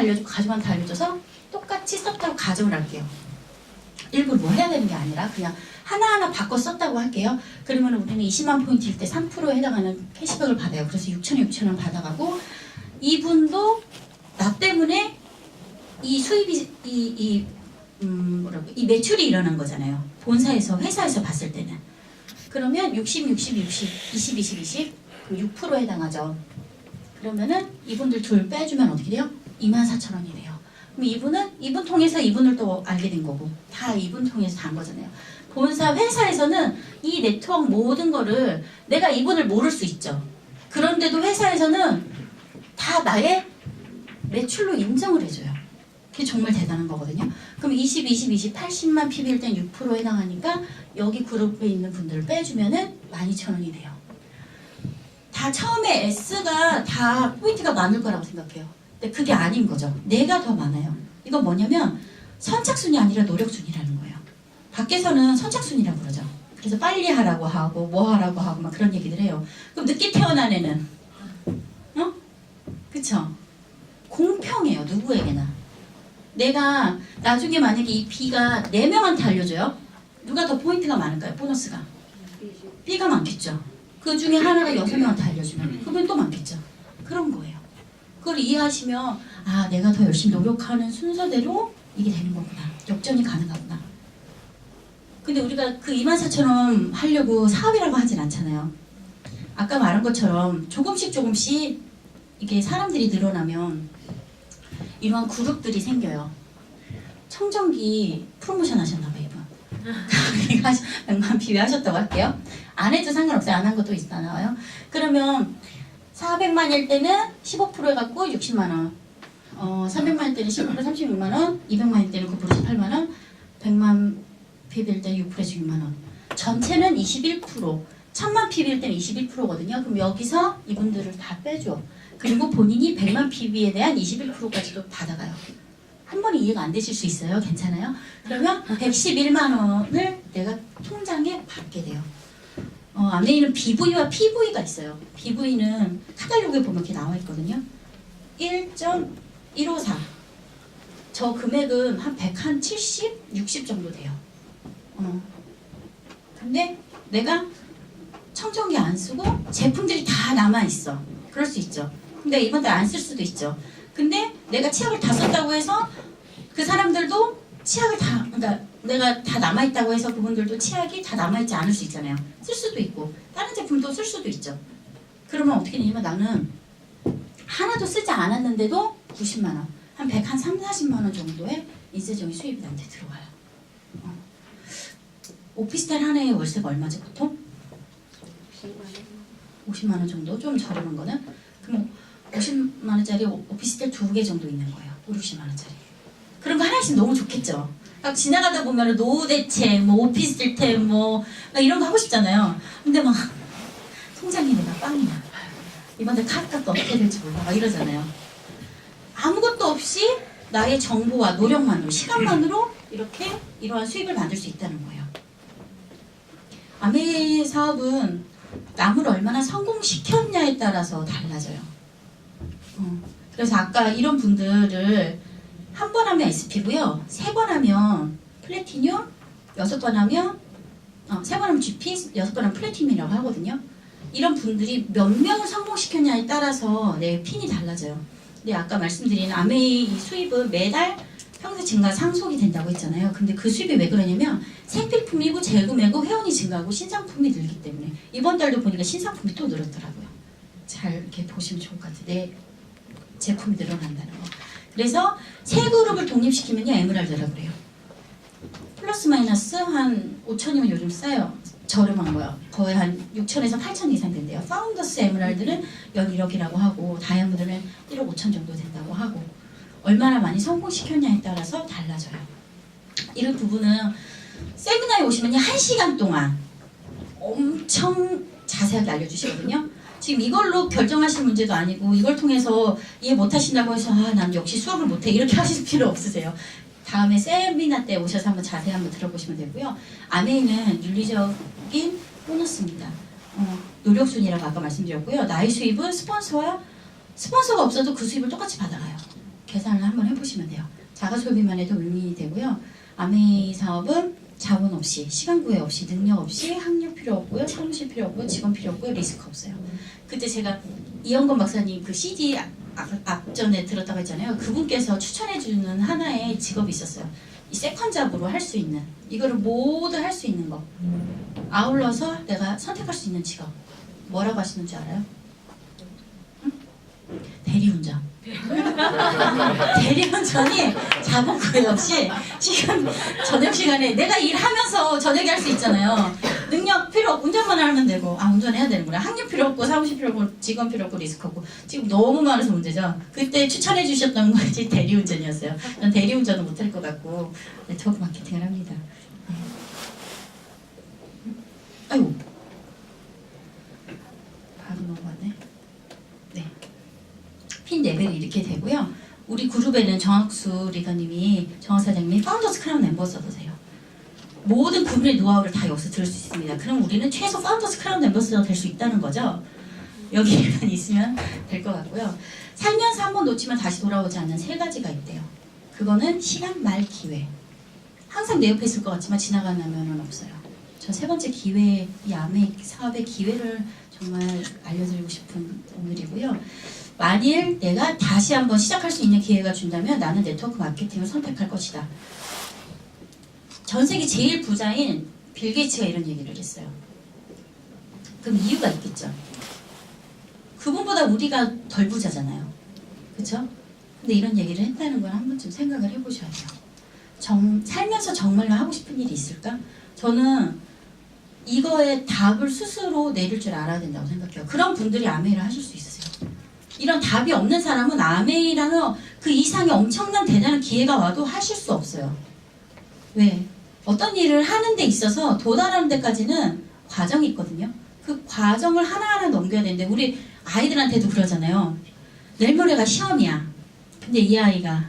알려주고 가족한테 알려줘서 똑같이 썼다고 가정을 할게요. 일부러 뭐 해야 되는 게 아니라 그냥 하나하나 바꿔 썼다고 할게요. 그러면 우리는 20만 포인트일 때 3%에 해당하는 캐시백을 받아요. 그래서 6천원, 6천원 받아가고 이분도 나 때문에 이 수입이 이, 이 음, 뭐라고 이 매출이 일어난 거잖아요. 본사에서 회사에서 봤을 때는 그러면 60, 60, 60, 20, 20, 20 그럼 6% 해당하죠. 그러면은 이분들 둘 빼주면 어떻게 돼요? 24,000원이 돼요. 그럼 이분은 이분 통해서 이분을 또 알게 된 거고 다 이분 통해서 단 거잖아요. 본사 회사에서는 이 네트워크 모든 거를 내가 이분을 모를 수 있죠. 그런데도 회사에서는 다 나의 매출로 인정을 해줘요. 그게 정말 대단한 거거든요. 그럼 20, 20, 20, 80만 PB일 땐 6% 해당하니까 여기 그룹에 있는 분들을 빼주면은 12,000원이 돼요. 다 처음에 S가 다 포인트가 많을 거라고 생각해요. 근데 그게 아닌 거죠. 내가 더 많아요. 이건 뭐냐면 선착순이 아니라 노력순이라는 거예요. 밖에서는 선착순이라고 그러죠. 그래서 빨리 하라고 하고 뭐 하라고 하고 막 그런 얘기들 해요. 그럼 늦게 태어난 애는 어? 그쵸? 공평해요. 누구에게나. 내가 나중에 만약에 이 B가 4명한테 알려줘요. 누가 더 포인트가 많을까요? 보너스가. B가 많겠죠. 그 중에 하나가 6명한테 알려주면 그러면 또 많겠죠. 그런 거예요. 그걸 이해하시면 아 내가 더 열심히 노력하는 순서대로 이게 되는 거구나. 역전이 가능하구나. 근데 우리가 그 24,000원 하려고 사업이라고 하진 않잖아요. 아까 말한 것처럼 조금씩 조금씩 이게 사람들이 늘어나면 이러한 그룹들이 생겨요. 청정기 프로모션 하셨나봐요, 이분. 이거 하시- 100만 비비 하셨다고 할게요. 안 해도 상관없어요. 안 한 것도 있잖아요. 그러면 400만일 때는 15% 해갖고 60만원. 어, 300만일 때는 15% 36만원. 200만일 때는 9% 18만원. 100만 PB일 때는 6%에서 6만원. 전체는 21%. 1000만 PB일 때는 21%거든요. 그럼 여기서 이분들을 다 빼줘. 그리고 본인이 100만 PB에 대한 21%까지도 받아가요. 한 번에 이해가 안 되실 수 있어요. 괜찮아요? 그러면 111만 원을 내가 통장에 받게 돼요. 어, 안에는 BV와 PV가 있어요. BV는 카탈로그에 보면 이렇게 나와 있거든요. 1.154. 저 금액은 한 170, 60 정도 돼요. 어. 근데 내가 청정기 안 쓰고 제품들이 다 남아 있어. 그럴 수 있죠. 근데 이번 달 안 쓸 수도 있죠. 근데 내가 치약을 다 썼다고 해서 그 사람들도 치약을 다 그러니까 내가 다 남아 있다고 해서 그분들도 치약이 다 남아 있지 않을 수 있잖아요. 쓸 수도 있고 다른 제품도 쓸 수도 있죠. 그러면 어떻게 되냐면 나는 하나도 쓰지 않았는데도 90만 원, 한 100, 한 3, 40만 원 정도의 인쇄적인 수입이 나한테 들어와요. 어. 오피스텔 하나에 월세가 얼마죠 보통? 50만 원 정도 좀 저렴한 거는 그럼 50만 원짜리 오- 오피스텔 두 개 정도 있는 거예요. 5, 60만 원짜리. 그런 거 하나 있으면 너무 좋겠죠. 막 지나가다 보면 노후 대책, 뭐 오피스텔 템 뭐 이런 거 하고 싶잖아요. 근데 막 통장에 내가 빵이야. 이번에 카드값도 어떻게 될지 몰라. 막 이러잖아요. 아무것도 없이 나의 정보와 노력만으로 시간만으로 이렇게 이러한 수익을 만들 수 있다는 거예요. 아메 사업은 남을 얼마나 성공시켰냐에 따라서 달라져요. 어, 그래서 아까 이런 분들을 한 번 하면 SP고요. 세 번 하면 플래티늄, 여섯 번 하면 어, 세번 하면 GP, 여섯 번 하면 플래티늄이라고 하거든요. 이런 분들이 몇 명을 성공시켰냐에 따라서 내 핀이 달라져요. 근데 아까 말씀드린 아메이 이 수입은 매달 평소 증가 상속이 된다고 했잖아요. 근데 그 수입이 왜 그러냐면 생필품이고 재구매고 회원이 증가하고 신상품이 늘기 때문에 이번 달도 보니까 신상품이 또 늘었더라고요. 잘 이렇게 보시면 좋을 것 같아요. 내 제품이 늘어난다는 거. 그래서 세 그룹을 독립시키면요 에메랄드라고 그래요. 플러스 마이너스 한 5천이면 요즘 싸요. 저렴한 거요. 거의 한 6천에서 8천 이상 된대요. 파운더스 에메랄드는 연 1억이라고 하고 다이아몬드는 1억 5천 정도 된다고 하고 얼마나 많이 성공시켰냐에 따라서 달라져요. 이런 부분은 세미나에 오시면요 한 시간 동안 엄청 자세하게 알려주시거든요. 지금 이걸로 결정하실 문제도 아니고 이걸 통해서 이해 못하신다고 해서 아 난 역시 수업을 못해 이렇게 하실 필요 없으세요. 다음에 세미나 때 오셔서 한번 자세히 한번 들어보시면 되고요. 안에는 윤리적인 보너스입니다. 어, 노력순이라고 아까 말씀드렸고요. 나의 수입은 스폰서와 스폰서가 없어도 그 수입을 똑같이 받아가요. 계산을 한번 해보시면 돼요. 자가 소비만 해도 의미 되고요. 아메이 사업은 자본 없이, 시간 구애 없이, 능력 없이, 학력 필요 없고요, 사무실 필요 없고요, 직원 필요 없고요, 리스크 없어요. 그때 제가 이영건 박사님 그 CD 앞, 앞전에 들었다고 했잖아요. 그분께서 추천해주는 하나의 직업이 있었어요. 이 세컨 잡으로 할 수 있는 이거를 모두 할 수 있는 거 아울러서 내가 선택할 수 있는 직업 뭐라고 하시는지 알아요? 응? 대리운전. 대리운전이 자본 구애 없이 지금 저녁 시간에 내가 일하면서 저녁에 할 수 있잖아요. 능력 필요 없고 운전만 하면 되고 아 운전해야 되는구나. 학력 필요 없고 사무실 필요 없고 직원 필요 없고 리스크 없고. 지금 너무 많아서 문제죠. 그때 추천해 주셨던 것이 대리운전이었어요. 난 대리운전은 못할 것 같고 네트워크 마케팅을 합니다. 네. 아이고 바로 넘어갔네 네. 핀 레벨이 이렇게 되고요 우리 그룹에는 정학수 리더님이 정학 사장님이 파운더스 크라운 멤버서도세요 모든 그분의 노하우를 다 여기서 들을 수 있습니다. 그럼 우리는 최소 파운더스 크라운 멤버스가 될 수 있다는 거죠. 여기만 있으면 될 것 같고요. 살면서 한 번 놓치면 다시 돌아오지 않는 세 가지가 있대요. 그거는 시간, 말, 기회. 항상 내 옆에 있을 것 같지만 지나가면은 없어요. 전세 번째 기회, 이 아메 사업의 기회를 정말 알려드리고 싶은 오늘이고요. 만일 내가 다시 한번 시작할 수 있는 기회가 준다면 나는 네트워크 마케팅을 선택할 것이다. 전 세계 제일 부자인 빌 게이츠가 이런 얘기를 했어요. 그럼 이유가 있겠죠. 그분보다 우리가 덜 부자잖아요. 그렇죠? 근데 이런 얘기를 했다는 걸 한 번쯤 생각을 해보셔야 돼요. 정, 살면서 정말로 하고 싶은 일이 있을까? 저는 이거의 답을 스스로 내릴 줄 알아야 된다고 생각해요. 그런 분들이 아메이를 하실 수 있으세요. 이런 답이 없는 사람은 아메이라는 그 이상의 엄청난 대단한 기회가 와도 하실 수 없어요. 왜? 어떤 일을 하는 데 있어서 도달하는 데까지는 과정이 있거든요. 그 과정을 하나하나 넘겨야 되는데 우리 아이들한테도 그러잖아요. 내일 모레가 시험이야. 근데 이 아이가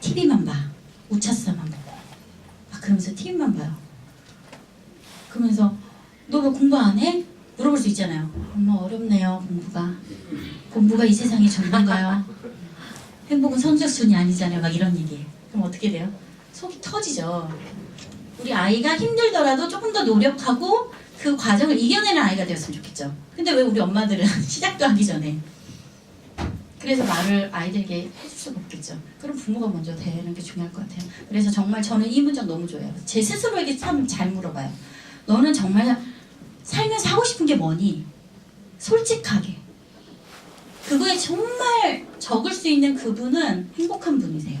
TV만 봐. 우차사만 보고. 막 그러면서 TV만 봐요. 그러면서 너 왜 공부 안 해? 물어볼 수 있잖아요. 엄마 어렵네요 공부가. 공부가 이 세상의 전부인가요? 행복은 선적순이 아니잖아요. 막 이런 얘기. 그럼 어떻게 돼요? 속이 터지죠. 우리 아이가 힘들더라도 조금 더 노력하고 그 과정을 이겨내는 아이가 되었으면 좋겠죠. 근데 왜 우리 엄마들은 시작도 하기 전에 그래서 말을 아이들에게 해줄 수가 없겠죠. 그럼 부모가 먼저 되는 게 중요할 것 같아요. 그래서 정말 저는 이 문장 너무 좋아해요. 제 스스로에게 참 잘 물어봐요. 너는 정말 살면서 하고 싶은 게 뭐니? 솔직하게. 그거에 정말 적을 수 있는 그분은 행복한 분이세요.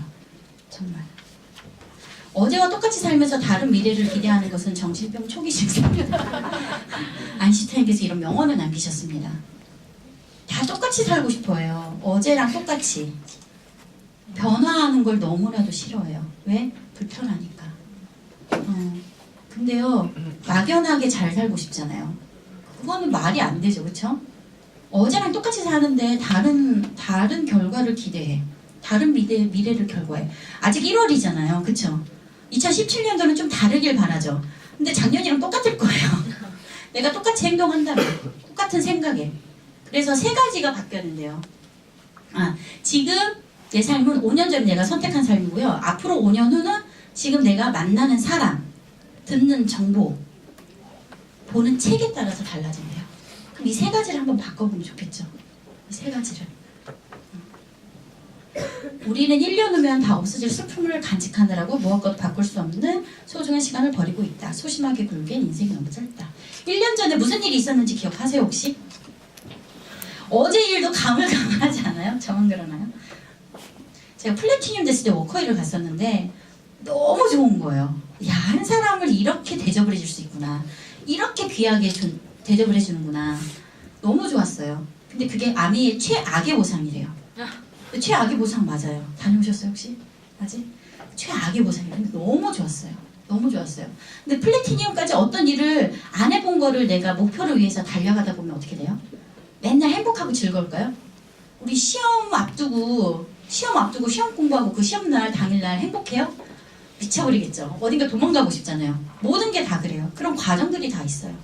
정말. 어제와 똑같이 살면서 다른 미래를 기대하는 것은 정신병 초기 증세입니다. 안시타인께서 이런 명언을 남기셨습니다. 다 똑같이 살고 싶어요. 어제랑 똑같이. 변화하는 걸 너무나도 싫어해요. 왜? 불편하니까. 어, 근데요, 막연하게 잘 살고 싶잖아요. 그거는 말이 안 되죠, 그렇죠? 어제랑 똑같이 사는데 다른 다른 결과를 기대해. 다른 미래 미래를 결과해. 아직 1월이잖아요, 그렇죠? 2017년도는 좀 다르길 바라죠. 근데 작년이랑 똑같을 거예요. 내가 똑같이 행동한다면, 똑같은 생각에. 그래서 세 가지가 바뀌었는데요. 아, 지금 내 삶은 5년 전에 내가 선택한 삶이고요. 앞으로 5년 후는 지금 내가 만나는 사람, 듣는 정보, 보는 책에 따라서 달라진대요. 그럼 이 세 가지를 한번 바꿔보면 좋겠죠. 이 세 가지를. 우리는 1년 후면 다 없어질 슬픔을 간직하느라고 무엇과도 바꿀 수 없는 소중한 시간을 버리고 있다. 소심하게 굴기엔 인생이 너무 짧다. 1년 전에 무슨 일이 있었는지 기억하세요 혹시? 어제 일도 가물가물하지 않아요? 저만 그러나요? 제가 플래티늄 됐을 때 워커힐을 갔었는데 너무 좋은 거예요. 야, 한 사람을 이렇게 대접을 해줄 수 있구나. 이렇게 귀하게 준- 대접을 해주는구나. 너무 좋았어요. 근데 그게 아미의 최악의 보상이래요. 최악의 보상 맞아요. 다녀오셨어요 혹시? 아직? 최악의 보상이에요. 너무 좋았어요. 너무 좋았어요. 근데 플래티늄까지 어떤 일을 안 해본 거를 내가 목표를 위해서 달려가다 보면 어떻게 돼요? 맨날 행복하고 즐거울까요? 우리 시험 앞두고 시험 앞두고 시험 공부하고 그 시험 날 당일날 행복해요? 미쳐버리겠죠. 어딘가 도망가고 싶잖아요. 모든 게 다 그래요. 그런 과정들이 다 있어요.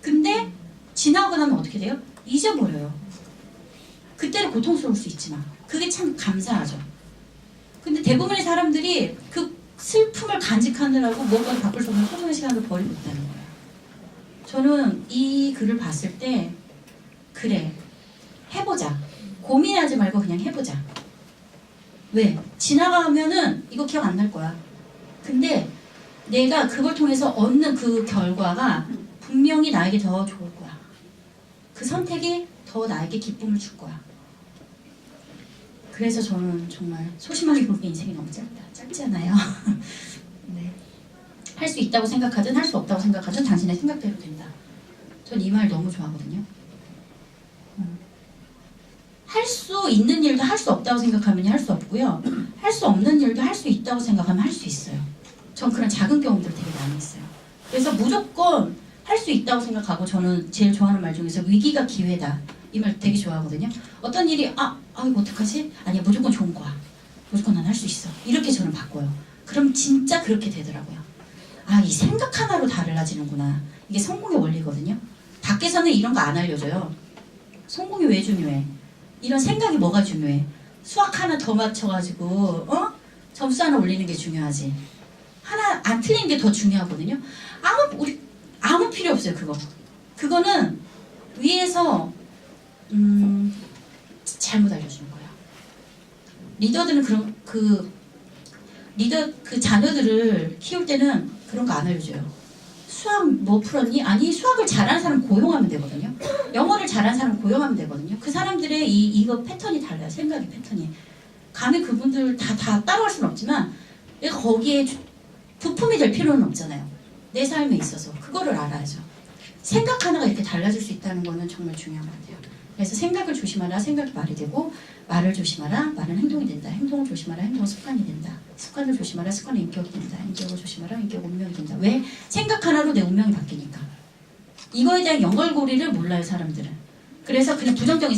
근데 지나고 나면 어떻게 돼요? 잊어버려요. 그때는 고통스러울 수 있지만 그게 참 감사하죠. 근데 대부분의 사람들이 그 슬픔을 간직하느라고 뭔가를 바꿀 수 없는 소중한 시간을 버리고 있다는 거예요. 저는 이 글을 봤을 때 그래 해보자 고민하지 말고 그냥 해보자 왜? 지나가면은 이거 기억 안 날 거야. 근데 내가 그걸 통해서 얻는 그 결과가 분명히 나에게 더 좋을 거야. 그 선택이 더 나에게 기쁨을 줄 거야. 그래서 저는 정말 소심하게 보기에 인생이 너무 짧다. 짧지 않아요? 네. 할 수 있다고 생각하든 할 수 없다고 생각하든 당신의 생각대로 된다. 전 이 말 너무 좋아하거든요 할 수 있는 일도 할 수 없다고 생각하면 할 수 없고요. 할 수 없는 일도 할 수 있다고 생각하면 할 수 있어요. 전 그런 작은 경험들 되게 많이 있어요. 그래서 무조건 할 수 있다고 생각하고 저는 제일 좋아하는 말 중에서 위기가 기회다. 이 말 되게 좋아하거든요. 어떤 일이 아, 아 이거 어떡하지? 아니야 무조건 좋은 거야. 무조건 난 할 수 있어. 이렇게 저는 바꿔요. 그럼 진짜 그렇게 되더라고요. 아, 이 생각 하나로 달라지는구나. 이게 성공의 원리거든요. 밖에서는 이런 거 안 알려줘요. 성공이 왜 중요해? 이런 생각이 뭐가 중요해? 수학 하나 더 맞춰가지고 어? 점수 하나 올리는 게 중요하지. 하나 안 틀리는 게더 중요하거든요. 아무 우리 아무 필요 없어요 그거. 그거는 위에서 음, 잘못 알려주는 거예요. 리더들은 그런 그 리더 그 자녀들을 키울 때는 그런 거 안 알려줘요. 수학 뭐 풀었니? 아니 수학을 잘하는 사람 고용하면 되거든요. 영어를 잘하는 사람 고용하면 되거든요. 그 사람들의 이 이거 패턴이 달라요. 생각의 패턴이. 감히 그분들 다 다 따라갈 수는 없지만 내가 거기에 주- 부품이 될 필요는 없잖아요. 내 삶에 있어서 그거를 알아야죠. 생각 하나가 이렇게 달라질 수 있다는 거는 정말 중요한 것 같아요. 그래서 생각을 조심하라. 생각이 말이 되고 말을 조심하라. 말은 행동이 된다. 행동을 조심하라. 행동은 습관이 된다. 습관을 조심하라. 습관은 인격이 된다. 인격을 조심하라. 인격은 운명이 된다. 왜? 생각 하나로 내 운명이 바뀌니까. 이거에 대한 연결고리를 몰라요 사람들은. 그래서 그냥 부정적인